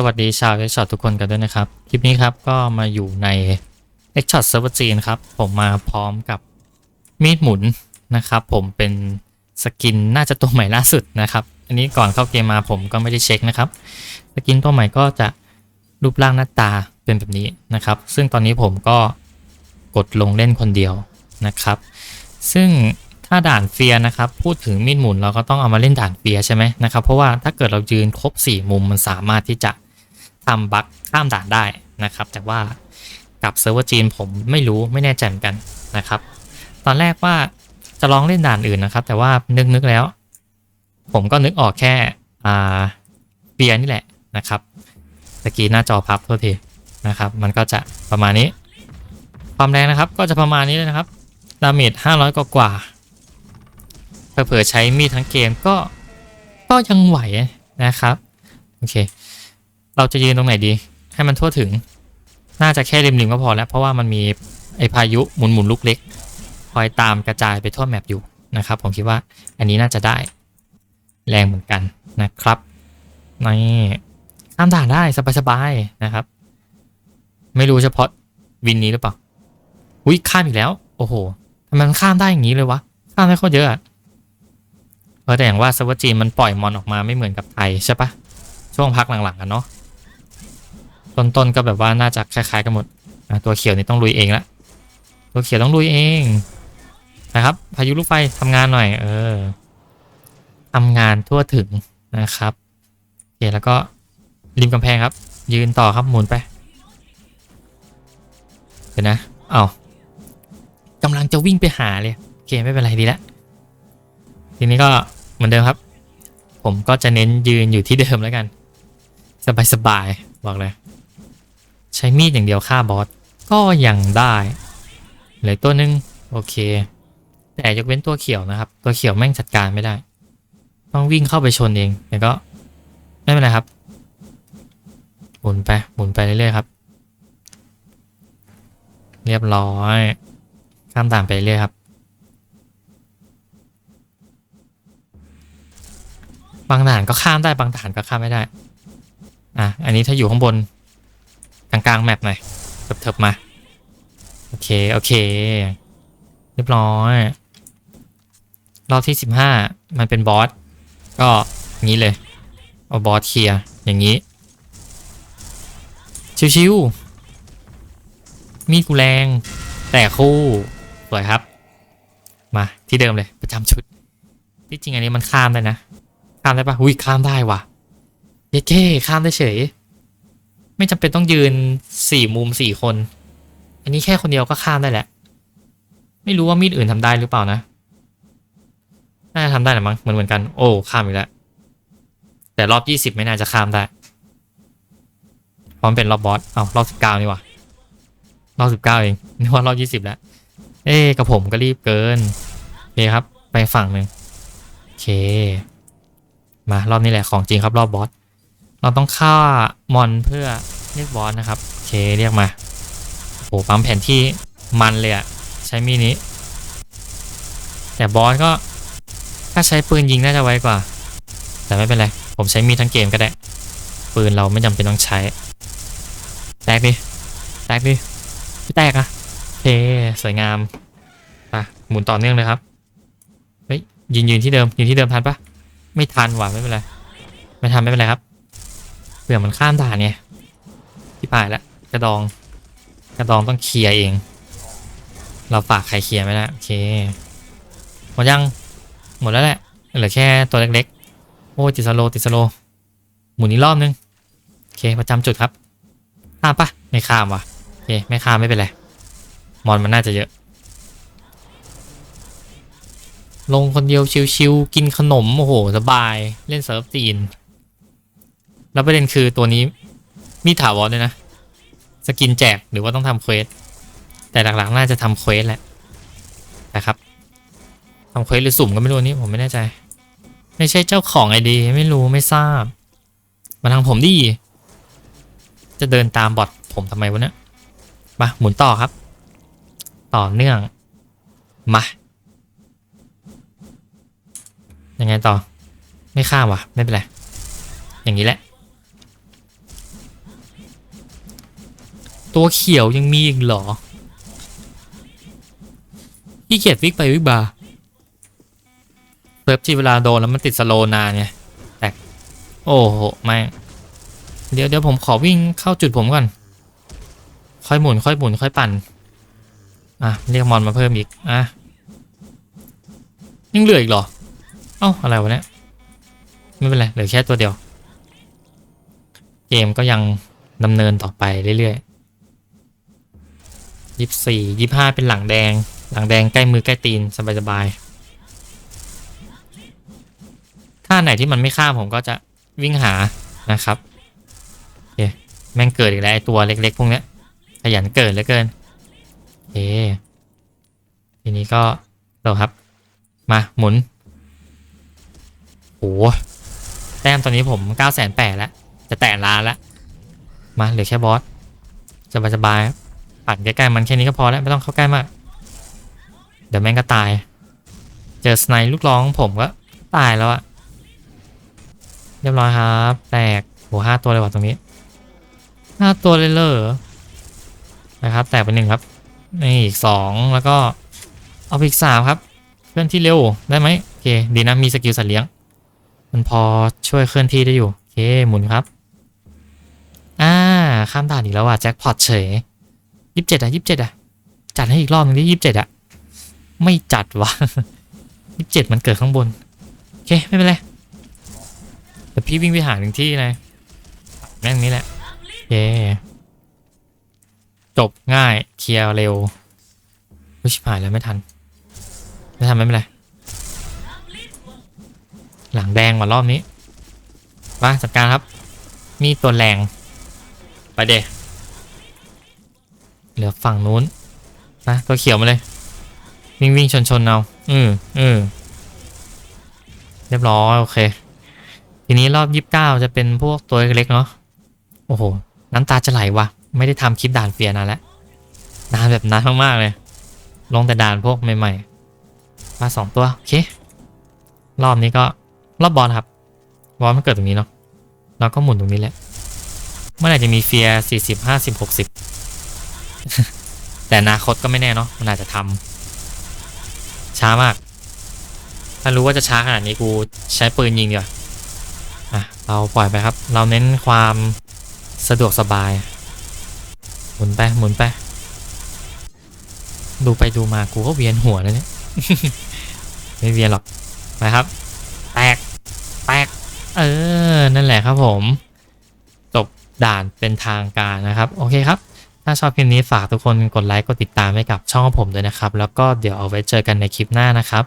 สวัสดีชาวเอ็กช็อตทุกคนกันด้วยนะครับ คลิปนี้ครับก็มาอยู่ใน e x s h o t Server จีนครับ ผมมาพร้อมกับมีดหมุนนะครับ ผมเป็นสกินน่าจะตัวใหม่ล่าสุดนะครับ อันนี้ก่อนเข้าเกมมาผมก็ไม่ได้เช็คนะครับ สกินตัวใหม่ก็จะรูปร่างหน้าตาเป็นแบบนี้นะครับ ซึ่งตอนนี้ผมก็กดลงเล่นคนเดียวนะครับ ซึ่งถ้าด่านเฟียนะครับ พูดถึงมีดหมุนเราก็ต้องเอามาเล่นด่านเฟียใช่ไหมนะครับ เพราะว่าถ้าเกิดเรายืนครบ 4 มุมมันสามารถที่จะ ทำบั๊กข้ามด่านได้นะครับ แต่ว่ากับเซิร์ฟเวอร์จีนผมไม่รู้ไม่แน่ใจเหมือนกันนะครับ ตอนแรกว่าจะลองเล่นด่านอื่นนะครับ แต่ว่านึกนึกแล้ว ผมก็นึกออกแค่อ่าเฟียร์นี่แหละนะครับตะกี้หน้าจอพับโทษทีนะครับ มันก็จะประมาณนี้ ความแรงนะครับก็จะประมาณนี้เลยนะครับดาเมจ500กว่ากว่าเผื่อใช้มีดทั้งเกมก็ก็ยังไหวนะครับ โอเค เราจะยืนตรงไหนดี ให้มันทั่วถึง น่าจะแค่ริมๆก็พอแล้ว เพราะว่ามันมีไอพายุหมุนๆลูกเล็ก คอยตามกระจายไปทั่วแมปอยู่นะครับ ผมคิดว่าอันนี้น่าจะได้แรงเหมือนกันนะครับนี่ข้ามด่านได้สบายๆนะครับ ไม่รู้เฉพาะวินนี้หรือเปล่าอุ้ยข้ามอีกแล้ว โอ้โหทำไมมันข้ามได้อย่างนี้เลยวะข้ามได้โคตรเยอะอะเออแต่อย่างว่าเซิร์ฟเวอร์จีนมันปล่อยมอนออกมาไม่เหมือนกับไทยใช่ปะช่วงพักหลังๆกันเนาะ ต้นๆก็แบบว่าน่าจะคล้ายๆกันหมดตัวเขียวนี่ต้องลุยเองละตัวเขียวต้องลุยเองนะครับ พายุลูกไฟทำงานหน่อย เออทำงานทั่วถึงนะครับโอเคแล้วก็ริมกำแพงครับ ยืนต่อครับหมุนไปเดี๋ยวนะเอากำลังจะวิ่งไปหาเลยโอเคไม่เป็นไรดีล้วทีนี้ก็เหมือนเดิมครับ ผมก็จะเน้นยืนอยู่ที่เดิมแล้วกัน สบายๆบอกเลย ใช้มีดอย่างเดียวฆ่าบอสก็ยังได้เหลือตัวนึงโอเค แต่ยกเว้นตัวเขียวนะครับ ตัวเขียวแม่งจัดการไม่ได้ ต้องวิ่งเข้าไปชนเองแต่ก็ไม่เป็นไรครับ หมุนไปหมุนไปเรื่อยๆครับ เรียบร้อยข้ามด่านไปเรื่อยครับบางด่านก็ข้ามได้บางด่านก็ข้ามไม่ได้ อะ อันนี้ถ้าอยู่ข้างบน กลางๆแมปหน่อยเถิบๆมา โอเค โอเค เรียบร้อย รอบที่สิบห้ามันเป็นบอส ก็งี้เลย เอาบอสเคลียร์อย่างนี้ ชิวๆ มีดกูแรง แต่คู่ สวยครับ มาที่เดิมเลยประจำชุด ที่จริงอันนี้มันข้ามได้นะ ข้ามได้ปะอุ้ยข้ามได้ว่ะ เย้เก้ข้ามได้เฉย ไม่จำเป็นต้องยืนสี่มุมสี่คน อันนี้แค่คนเดียวก็ข้ามได้แหละ ไม่รู้ว่ามีดอื่นทำได้หรือเปล่านะน่าจะทำได้แหละมั้งเหมือนเหมือนกัน โอ้ข้ามอีกแล้วแต่รอบยี่สิบไม่น่าจะข้ามได้พราะมันเป็นรอบบอสเอารอบสิบเก้านี่ว่ะรอบสิบเก้าเองนึกว่ารอบยี่สิบแล้ว เอ๊กับผมก็รีบเกินโอเคครับ ไปฝั่งหนึ่งโอเค มารอบนี้แหละของจริงครับรอบบอส เราต้องฆ่ามอนเพื่อเรียกบอสนะครับโอเคเรียกมาโอ้ปั๊มแผนที่มันเลยอะใช้มีนี้ แต่บอสก็ถ้าใช้ปืนยิงน่าจะไวกว่า แต่ไม่เป็นไร ผมใช้มีทั้งเกมก็ได้ ปืนเราไม่จำเป็นต้องใช้ แตกดิแตกดิไม่แตกอะเคสวยงามไปหมุนต่อเนื่องเลยครับเฮ้ยยืนยืนที่เดิมยืนที่เดิมทันปะไม่ทันว่ะไม่เป็นไรไม่ทันไม่เป็นไรครับ ผื่อมันข้ามด่านไงที่ป่ายแล้วกระดอง กระดองต้องเคลียร์เอง เราฝากใครเคลียร์ไม่ได้โอเคหมดยังหมดแล้วแหละเหลือแค่ตัวเล็กๆโอ้ติดสโลติดสโลหมุนอีกรอบนึงโอเคประจำจุดครับข้ามปะไม่ข้ามว่ะโอเคไม่ข้ามไม่เป็นไรมอนมันน่าจะเยอะ ลงคนเดียวชิวๆกินขนมโอ้โหสบายเล่นเซิร์ฟจีน แล้วประเด็นคือตัวนี้มีถาวรด้วยนะ สกินแจกหรือว่าต้องทำเควส แต่หลักๆน่าจะทำเควสแหละนะครับทำเควสหรือสุ่มก็ไม่รู้นนี้ผมไม่แน่ใจ ไม่ใช่เจ้าของไอดีไม่รู้ไม่ทราบ มาทางผมดิ จะเดินตามบอทผมทำไมวะเนี่ย มาหมุนต่อครับ ต่อเนื่อง มา ยังไงต่อ ไม่ข้ามวะไม่เป็นไร อย่างนี้แหละ ตัวเขียวยังมีอีกเหรอขี้เกียจวิกไปวิกบาเพิร์ฟที่เวลาโดนแล้วมันติดสโลนานไงแตกโอ้โหไม่เดี๋ยวเดี๋ยวผมขอวิ่งเข้าจุดผมก่อน ค่อยหมุนค่อยหมุนค่อยปั่น อะ เรียกมอนมาเพิ่มอีก อะ ยังเหลืออีกเหรอ เอ้า อะไรวะเนี่ย ไม่เป็นไร เหลือแค่ตัวเดียว เกมก็ยังดำเนินต่อไปเรื่อยๆ ยี่สี่ยี่ห้าเป็นหลังแดง หลังแดงใกล้มือใกล้ตีนสบายๆถ้าไหนที่มันไม่ข้ามผมก็จะวิ่งหานะครับโอเแม่งเกิดอีกแล้วไอตัวเล็กๆพวกเนี้ยขยันเกิดเหลือเกินโอทีนี้ก็เราครับ มาหมุนโอ้แต้มตอนนี้ผม9ก้าแสนแปดแล้ว จะแตะล้านแล้ว มาเหลือแค่บอสสบายๆ ปั่นใกล้ๆมันแค่นี้ก็พอแล้วไม่ต้องเข้าใกล้มาก เดี๋ยวแม่งก็ตาย เจอสไนลูกร้องผมก็ตายแล้วอะเรียบร้อยครับ แตกโหห้าตัวเลยว่ะตรงนี้ห้าตัวเลยเหรอนะครับ แตกไปหนึ่งครับนี่อีกสองแล้วก็เอาอีกสามครับเคลื่อนที่เร็วได้ไหมโอเคดีนะมีสกิลสัตว์เลี้ยง มันพอช่วยเคลื่อนที่ได้อยู่โอเคหมุนครับอ่าข้ามด่านอีกแล้วอะแจ็คพอตเฉย ยี่สิบเจ็ดอะยี่สิบเจ็ดอะ จัดให้อีกรอบนึงดิยี่สิบเจ็ดอะ ไม่จัดวะยี่สิบเจ็ดมันเกิดข้างบน โอเค ไม่เป็นไร เดี๋ยวพี่วิ่งไปหาหนึ่งที่เลยแม่งนี้แหละโอเคจบง่าย เคลียร์เร็ววิชิบหายแล้วไม่ทัน ไม่ทันไม่เป็นไร หลังแดงกว่ารอบนี้มาจัดการครับ มีตัวแรง ไปเด เหลือฝั่งนู้นนะตัวเขียวมาเลย วิ่งวิ่งชนชนเอาอืมอืมเรียบร้อยโอเค ทีนี้รอบยี่สิบเก้าจะเป็นพวกตัวเล็กเนาะโอ้โห น้ำตาจะไหลวะไม่ได้ทำคลิปด่านเฟียนานแล้วนานแบบนานมากๆเลย ลงแต่ด่านพวกใหม่ๆมาสองตัวโอเค รอบนี้ก็รอบบอลครับบอลมันเกิดตรงนี้เนาะเราก็หมุนตรงนี้แหละเมื่อไหร่จะมีเฟียร์สี่สิบห้าสิบหกสิบ แต่อนาคตก็ไม่แน่เนาะมันอาจจะทำช้ามาก ถ้ารู้ว่าจะช้าขนาดนี้กูใช้ปืนยิงดีกว่าอะเราปล่อยไปครับ เราเน้นความสะดวกสบาย หมุนไปหมุนไปดูไปดูมากูก็เวียนหัวแล้วเนี่ยไม่เวียนหรอกไปครับ แตกแตกเออ นั่นแหละครับผม จบด่านเป็นทางการนะครับ โอเคครับ ถ้าชอบคลิปนี้ฝากทุกคนกดไลค์กดติดตามให้กับช่องของผมด้วยนะครับ แล้วก็เดี๋ยวเอาไว้เจอกันในคลิปหน้านะครับ